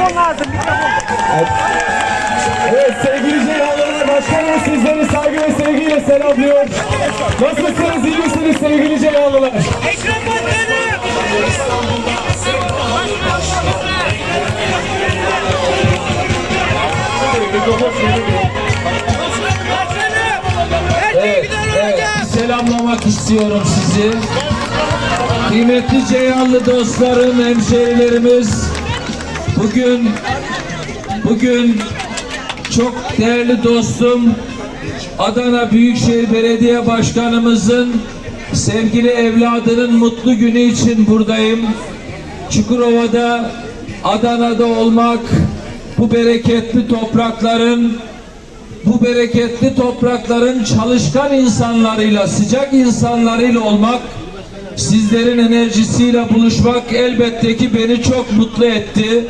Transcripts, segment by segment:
mikrofon lazım. Mikrofon. Evet. evet sevgili Ceyhanlarına başkanım sizleri saygı ve sevgiyle selamlıyor. Nasılsınız iyi misiniz sevgili Ceyhanlılar? Ekrem Başkanım. Selamlamak istiyorum sizi. Kıymetli Ceyhanlı dostlarım, hemşehrilerimiz, bugün bugün çok değerli dostum Adana Büyükşehir Belediye Başkanımızın sevgili evladının mutlu günü için buradayım. Çukurova'da, Adana'da olmak, bu bereketli toprakların bu bereketli toprakların çalışkan insanlarıyla, sıcak insanlarıyla olmak, sizlerin enerjisiyle buluşmak elbette ki beni çok mutlu etti.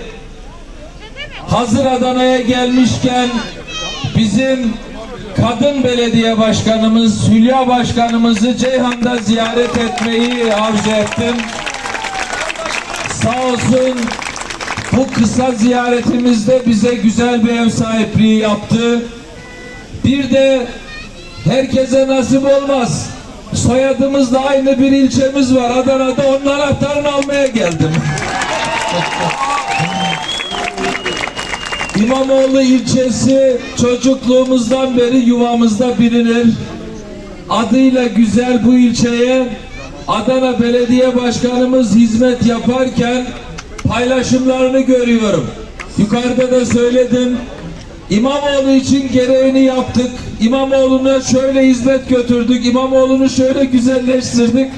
Hazır Adana'ya gelmişken bizim kadın belediye başkanımız Hülya başkanımızı Ceyhan'da ziyaret etmeyi arzu ettim. Sağ olsun bu kısa ziyaretimizde bize güzel bir ev sahipliği yaptı. Bir de herkese nasip olmaz. Soyadımızla aynı bir ilçemiz var. Adana'da onun anahtarını İmamoğlu ilçesi çocukluğumuzdan beri yuvamızda bilinir. Adıyla güzel bu ilçeye Adana Belediye Başkanımız hizmet yaparken paylaşımlarını görüyorum. Yukarıda da söyledim. İmamoğlu için gereğini yaptık. İmamoğlu'na şöyle hizmet götürdük. İmamoğlu'nu şöyle güzelleştirdik.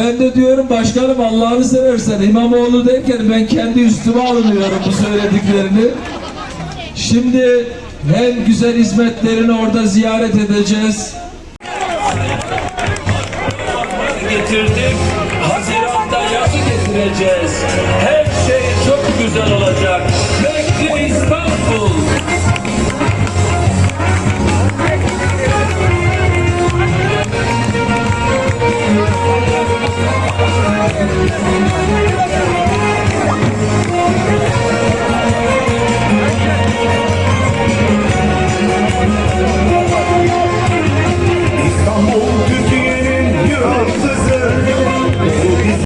Ben de diyorum başkanım Allah'ını seversen İmamoğlu derken ben kendi üstüme alınıyorum bu söylediklerini. Şimdi hem güzel hizmetlerini orada ziyaret edeceğiz. Getirdik. Haziranda yazı getireceğiz. Her şey